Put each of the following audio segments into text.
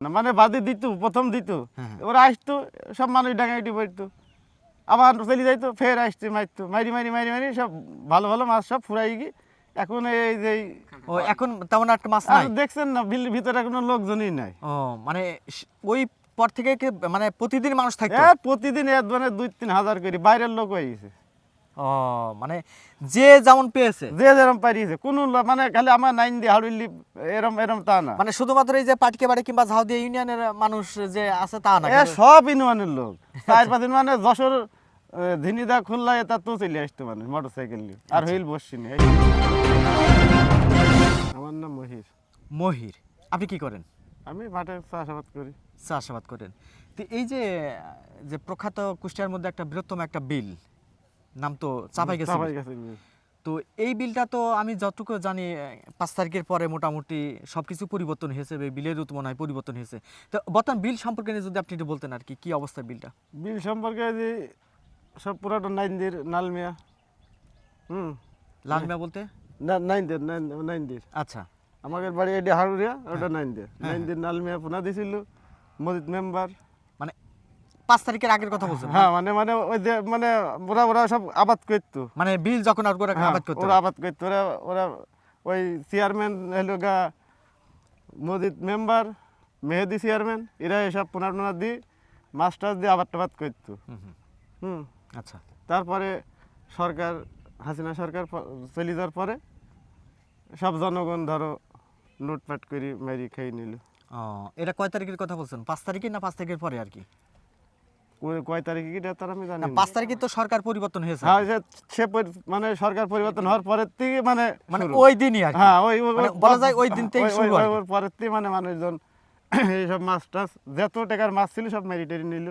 না মানে বাদে দিত প্রথম দিত। হ্যাঁ, হ্যাঁ। ওরা আসতো সব মানুষ ডাঙাইটি পড়তো আবার চলে যাইতো ফের আসতে মারতো। মারি মারি মারি মারি সব ভালো ভালো মাছ সব ফুরাই গিয়ে এখন এই যে ও এখন তেমন একটা মাছ নাই? দেখছেন না বিলের ভিতরে কোনো লোকজনই নাই। ও মানে ওই পর থেকে মানে প্রতিদিন মানুষ থাকতো? এ প্রতিদিন মানে দুই তিন হাজার করে বাইরের লোক হয়ে গেছে। ও মানে যে যেমন পেয়েছে। যে যেরম পারিয়েছে কোনো মানে খালি আমার নাইন দিয়ে হাড়ুলি এরম এরম তা না। মানে শুধুমাত্র এই যে পাটকে বাড়ি কিংবা ঝাউদিয়া ইউনিয়নের মানুষ যে আছে তা না সব ইউনিয়নের লোক। চার পাঁচ মানে যশোর ধিনিদা খুললা এটা তো চলে আসতো মানুষ মোটর সাইকেল নিয়ে। আর হুইল বসছি না। আমার নাম মহির। মহির আপনি কি করেন? আমি মাঠে চাষাবাদ করি। চাষাবাদ করেন। তো এই যে যে প্রখ্যাত কুষ্টিয়ার মধ্যে একটা বৃহত্তম একটা বিল নাম তো চাপাই গেছে তো এই বিলটা তো আমি যতটুকু জানি পাঁচ তারিখের পরে মোটামুটি সবকিছু পরিবর্তন হয়েছে বিলের মনে হয় পরিবর্তন হয়েছে। তো বর্তমান বিল সম্পর্কে যদি আপনি একটু বলতেন আর কি কি অবস্থা বিলটা? বিল সম্পর্কে যে সব পুরাটা নাইনদির নালমিয়া। হুম। লালমিয়া বলতে? নাইনদের নাইন- নাইনদের। আচ্ছা। আমাদের বাড়ি এটি হাড়ুরিয়া ওটা নাইনদের। নাইনদের নালমিয়া পুনা দিছিল মসজিদ মেম্বার। পাঁচ তারিখের আগের কথা বলছেন হ্যাঁ মানে মানে ওই যে মানে ওরা ওরা সব আবাদ করতো। মানে বিল যখন আর করে হ্যাঁ, আবাদ করতে? ওরা আবাদ করতো। ওরা ওরা ওই চেয়ারম্যান হলো গা মসজিদ মেম্বার মেহেদি চেয়ারম্যান এরা এসব পুনার টুনার দিয়ে মাছ টাছ দিয়ে আবাদ টাবাদ করতো। হুম আচ্ছা। তারপরে সরকার হাসিনা সরকার চলে যাওয়ার পরে সব জনগণ ধরো লুটপাট করে মেরি খেয়ে নিল। ও এটা কয় তারিখের কথা বলছেন? পাঁচ তারিখে না পাঁচ তারিখের পরে আর কি? কয়- তারিখে কি তার আমি জানি। পাঁচ তারিখে তো সরকার পরিবর্তন হয়েছে হ্যাঁ সে মানে সরকার পরিবর্তন হওয়ার পরের থেকে মানে মানে। ওই দিনই আর হ্যাঁ ওই মানে বলা যায় ওই দিন থেকেই শুরু। ওই পরের থেকে মানে মানুষজন এইসব মাছ টাছ যত টাকার মাছ ছিল সব মেরিটেরি নিল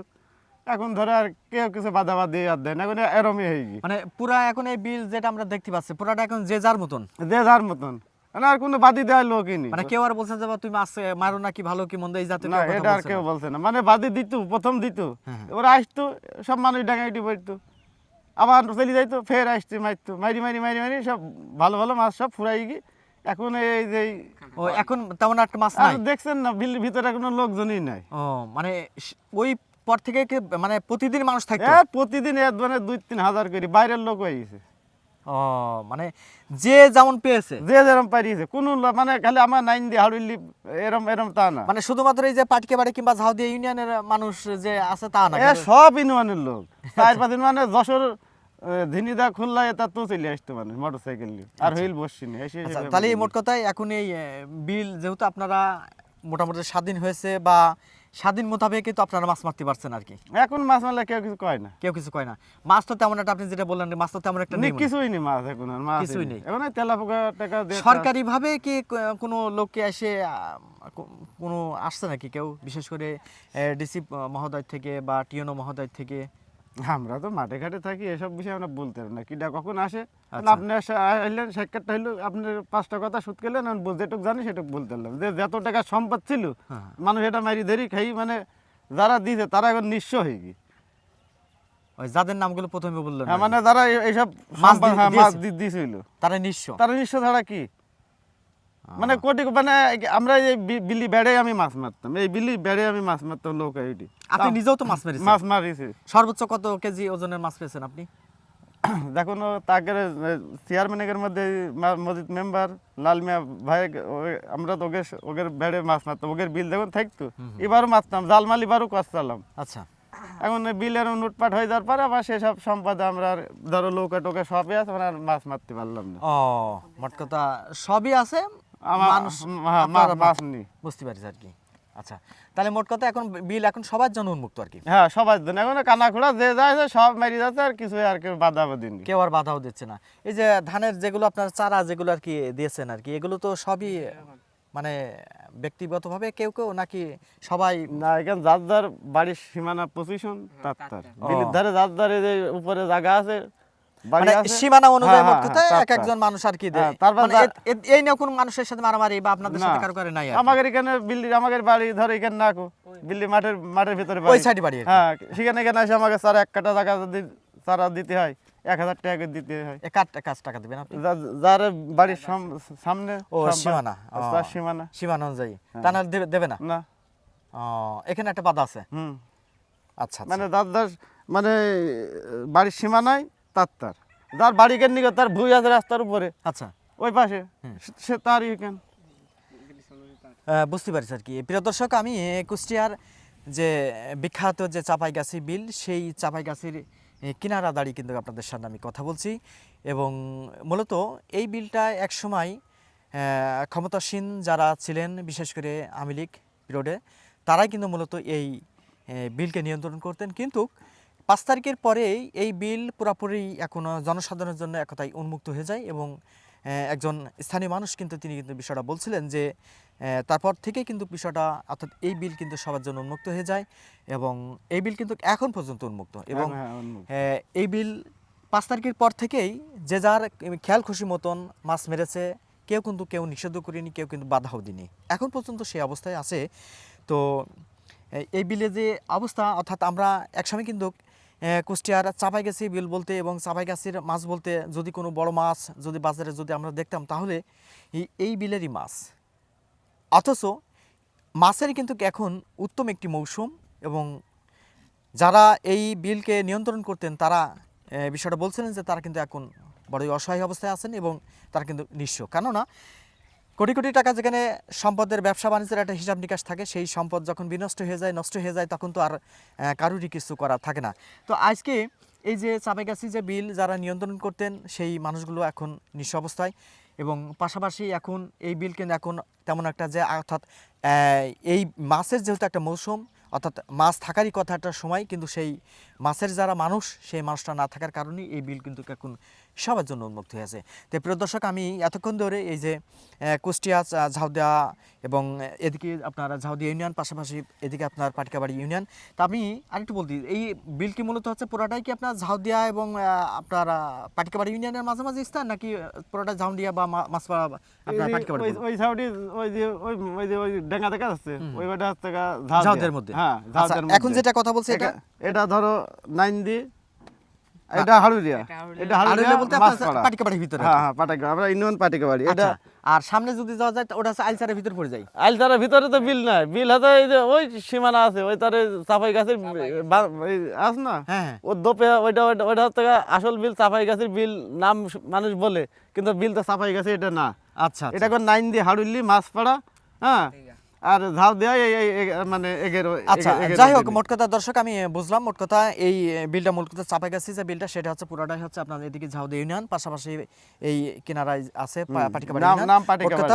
এখন ধরে আর কেউ কিছু বাধা বাধি আর দেয় না এখন এরমই হয়ে গিয়ে মানে পুরা এখন এই বিল যেটা আমরা দেখতে পাচ্ছি পুরাটা এখন যে যার মতন যে যার মতন আর কোনো বাদি দেওয়ার লোকই নেই। মানে কেউ আর বলছে যে তুমি মাছ মারো নাকি ভালো কি মন্দ এই জাতীয় না এটা আর কেউ বলছে না। মানে বাদি দিত প্রথম দিত। ওরা আসতো সব মানুষ ডাঙাইটি পড়তো। আবার চলে যাইতো ফের আসতে মারতো। মারি মারি মারি মারি সব ভালো ভালো মাছ সব ফুরাই গিয়ে এখন এই যে ও এখন তেমন একটা মাছ নাই? দেখছেন না বিলের ভিতরে কোনো লোকজনই নাই। ও মানে ওই পর থেকে মানে প্রতিদিন মানুষ থাকে প্রতিদিন মানে দুই তিন হাজার করে বাইরের লোক হয়ে গেছে। ও মানে যে যেমন পেয়েছে। যে পারিয়েছে কোনো মানে খালি আমার নাইন দিয়ে হাড়ুলি এরম এরম তা না। মানে শুধুমাত্র এই যে পাটকে বাড়ি কিংবা ঝাউদিয়া ইউনিয়নের মানুষ যে আছে তা না সব ইউনিয়নের লোক। চার পাঁচ মানে যশোর ধিনিদা খুললা এটা তো চলে আসতো মানুষ মোটর সাইকেল নিয়ে। আর হুইল বসছি না আচ্ছা, তাহলে এই মোট কথায় এখন এই বিল যেহেতু আপনারা মোটামুটি স্বাধীন হয়েছে বা স্বাধীন মোতাবেক কিন্তু আপনারা মাছ মারতে পারছেন আর কি। এখন মাছ মারলে কেউ কিছু কয় না। কেউ কিছু কয় না। মাছ তো তেমন একটা আপনি যেটা বললেন মাছ তো তেমন একটা নেই কিছুই নেই মাছ এখন আর মাছ কিছুই নেই। এখন তেলা পোকা টাকা দিয়ে সরকারি ভাবে কি কোনো কোনো লোককে এসে কোনো আসছে নাকি কেউ? বিশেষ করে ডিসি মহোদয় থেকে বা টিএনও মহোদয় থেকে? আমরা তো মাঠে ঘাটে থাকি এসব বিষয়ে আমরা বলতে পারি না। কিটা কখন আসে? আচ্ছা। আপনি আসে- আইলেন সাক্ষাৎটা হইল আপনি পাঁচটা কথা শুট করলেন আমি যেটুক জানি সেটুক বলতে পারলাম যে যত টাকা সম্পদ ছিল হ্যাঁ। মানুষ এটা মারি ধরি খাই মানে যারা দিছে তারা এখন নিঃস্ব হয়ে গিয়ে। ওই যাদের নামগুলো প্রথমে বললেন হ্যাঁ মানে যারা এইসব মাছ হ্যাঁ, মাছ দি- দিছিল তারা নিঃস্ব। তারা নিঃস্ব ছাড়া কি? মানে কোটি মানে আমরা এই বিলি বেড়ে আমি মাছ মারতাম। এই বিলি বেড়ে আমি মাছ মারতাম লোক এইটি। আপনি নিজেও তো মাছ মেরেছেন? মাছ মারিছে। সর্বোচ্চ কত কেজি ওজনের মাছ পেয়েছেন আপনি? দেখুন ও তাকে চেয়ারম্যানের মধ্যে মা- মসজিদ মেম্বার লাল মিয়া ভাই আমরা তো ওকে ওদের বেড়ে মাছ মারতাম। ওদের বিল দেখুন থাকতো এবারও মারতাম জালমাল এবারও করতাম আচ্ছা। এখন বিলের লুটপাট হয়ে যাওয়ার পরে আবার সেসব সম্পদ আমরা আর ধরো লৌকা টোকা সবই আছে আমরা আর মাছ মারতে পারলাম না। ও মোট কথা সবই আছে। মানুষ হ্যাঁ, বুঝতে পারিস আর কি। আচ্ছা তাহলে মোট কথা এখন বিল এখন সবার জন্য উন্মুক্ত আর কি? হ্যাঁ সবার জন্য। এখন কানা খোড়া যে যায় সব মেরে যাচ্ছে আর কিছু আর কেউ কেউ আর বাধাও দিচ্ছে না। এই যে ধানের যেগুলো আপনার চারা যেগুলো আর কি দিয়েছেন আর কি এগুলো তো সবই মানে ব্যক্তিগতভাবে কেউ কেউ নাকি সবাই না এখানে যার যার বাড়ির সীমানা পজিশন তার তার। বিলের ধারে যার যার যে উপরে জায়গা আছে মানে সীমানা অনুযায়ী হ্যাঁ, হ্যাঁ, এক একজন মানুষ আর কি দেয়? হ্যাঁ, মানে এই নিয়ে কোনো মানুষের সাথে মারামারি বা আপনাদের সাথে না। কারও করে নাই আমাদের এখানে বিল্লি আমাদের বাড়ি ধরো এখানে নাকো বিল্লি মাঠের মাঠের ভিতরে ওই বাড়ি বাড়ি হ্যাঁ সেখানে এখানে এসে আমাকে চারা এক কাটা জায়গা যদি চারা দিতে হয় এক হাজার টাকা দিতে হয়। এ কাজ টাকা দিবেন আপনি? যার বাড়ির সাম- সামনে ও সীমানা। সীমানা। সীমানা। অনুযায়ী। তা না দেবে না? না। এখানে একটা বাধা আছে? হুম। আচ্ছা আচ্ছা। মানে মানে বাড়ির সীমা নাই তার তার। যার বাড়ি কেন নিকে তার ভুই আছে রাস্তার উপরে। আচ্ছা। ওই পাশে। সে- তারই কেন বুঝতে পারছি আর কি। প্রিয় দর্শক আমি কুষ্টিয়ার যে বিখ্যাত যে চাপাইগাছি বিল সেই চাপাইগাছির কিনারা দাঁড়িয়ে কিন্তু আপনাদের সামনে আমি কথা বলছি। এবং মূলত এই বিলটা একসময় ক্ষমতাসীন যারা ছিলেন বিশেষ করে আওয়ামী লীগ পিরিয়ডে তারাই কিন্তু মূলত এই বিলকে নিয়ন্ত্রণ করতেন। কিন্তু পাঁচ তারিখের পরেই এই বিল পুরোপুরি এখন জনসাধারণের জন্য একতাই উন্মুক্ত হয়ে যায় এবং একজন স্থানীয় মানুষ কিন্তু তিনি কিন্তু বিষয়টা বলছিলেন যে তারপর থেকেই কিন্তু বিষয়টা অর্থাৎ এই বিল কিন্তু সবার জন্য উন্মুক্ত হয়ে যায় এবং এই বিল কিন্তু এখন পর্যন্ত উন্মুক্ত এবং হ্যাঁ, হ্যাঁ, এই বিল পাঁচ তারিখের পর থেকেই যে যার খেয়াল খুশি মতন মাছ মেরেছে কেউ কিন্তু কেউ নিষেধ করেনি কেউ কিন্তু বাধাও দিনি এখন পর্যন্ত সেই অবস্থায় আছে। তো এই- বিলে যে অবস্থা অর্থাৎ আমরা একসময় কিন্তু কুষ্টিয়ার চাপাইগাছি বিল বলতে এবং চাপাইগাছির মাছ বলতে যদি কোনো বড় মাছ যদি বাজারে যদি আমরা দেখতাম, তাহলে এই- বিলেরই মাছ। অথচ মাছের কিন্তু এখন উত্তম একটি মৌসুম এবং যারা এই বিলকে নিয়ন্ত্রণ করতেন, তারা বিষয়টা বলছিলেন যে তারা কিন্তু এখন বড়ই অসহায় অবস্থায় আছেন এবং তারা কিন্তু নিঃস্ব। কেননা কোটি কোটি টাকা যেখানে সম্পদের ব্যবসা বাণিজ্যের একটা হিসাব নিকাশ থাকে, সেই সম্পদ যখন বিনষ্ট হয়ে যায়, নষ্ট হয়ে যায়, তখন তো আর কারুরই কিছু করা থাকে না। তো আজকে এই যে চাপাইগাছি যে বিল যারা নিয়ন্ত্রণ করতেন, সেই মানুষগুলো এখন নিঃস্ব অবস্থায় এবং পাশাপাশি এখন এই বিল কিন্তু এখন তেমন একটা যে, অর্থাৎ এই মাছের যেহেতু একটা মৌসুম, অর্থাৎ মাছ থাকারই কথা একটা সময়, কিন্তু সেই মাছের যারা মানুষ, সেই মানুষটা না থাকার কারণেই এই বিল কিন্তু এখন সবার জন্য উন্মুক্ত হয়েছে তো প্রিয় দর্শক আমি এতক্ষণ ধরে এই যে কুষ্টিয়া ঝাউদিয়া এবং এদিকে আপনার ঝাউদিয়া ইউনিয়ন পাশাপাশি এদিকে আপনার পাটকাবাড়ি ইউনিয়ন। তা আমি আরেকটু বলতে এই বিল কি মূলত হচ্ছে পুরোটাই কি আপনার ঝাউদিয়া এবং আপনার পাটকাবাড়ি ইউনিয়নের মাঝামাঝি স্থান নাকি পুরোটা ঝাউদিয়া বা মাছপাড়া আপনার পাটকাবাড়ি ওই- সাইডে ওই যে ওই ওই যে ওই ডেঙ্গা দেখা যাচ্ছে ওই ওইটা হচ্ছে ঝাউদের মধ্যে। হ্যাঁ আচ্ছা, এখন যেটা কথা বলছি এটা এটা- ধরো ধরো নাইন্দি এটা হাড়ুরিয়া এটা হাড়ুরিয়া বলতে আপনার মাছপাড়া ভিতরে। হ্যাঁ হ্যাঁ পাটাকা আমরা ইউনিয়ন পাটিকা বাড়ি এটা আচ্ছা আর সামনে যদি যাওয়া যায় ওটা হচ্ছে আইলচারের ভিতর পড়ে যায়। ভিতরে তো বিল নাই। বিল হাতে এই যে ওই সীমানা আছে ওই তারে চাপাই গাছের আছে না? হ্যাঁ হ্যাঁ। দোপে ওইটা ওইটা হচ্ছে আসল বিল চাপাই গাছের বিল নাম মানুষ বলে কিন্তু বিল তো চাপাই গাছে এটা না। আচ্ছা এটা কোন নাইন দিয়ে হাড়ুল্লি মাছপাড়া হ্যাঁ? আর এই- এই মানে এগের আচ্ছা যাই হোক মোট কথা দর্শক আমি বুঝলাম মোট কথা এই বিলটা মূল কথা চাপা গেছে যে বিলটা সেটা হচ্ছে পুরোটাই হচ্ছে আপনার এদিকে ঝাউদে ইউনিয়ন পাশাপাশি এই কিনারায় আছে পাটিকাবাড়ি নাম- নাম পাটিকাবাড়ি।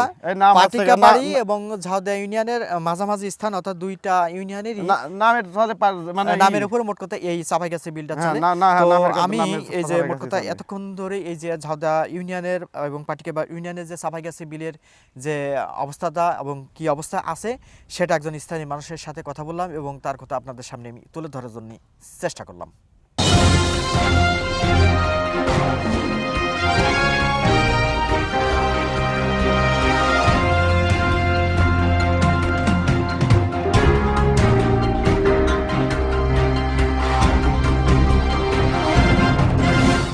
পাটিকাবাড়ি এবং ঝাউদা ইউনিয়নের মাঝামাঝি স্থান অর্থাৎ দুইটা ইউনিয়নের নামের সাথে মানে নামের উপর মোট কথা এই চাপাই গেছে বিলটা হ্যাঁ, চলে হ্যাঁ, তো আমি এই যে মোট কথা। এতক্ষণ ধরে এই যে ঝাউদা ইউনিয়নের এবং পাটিকাবা ইউনিয়নের যে চাপাই গেছে বিলের যে অবস্থাটা এবং কি অবস্থা আছে, সেটা একজন স্থানীয় মানুষের সাথে কথা বললাম এবং তার কথা আপনাদের সামনে আমি তুলে ধরার জন্য চেষ্টা করলাম।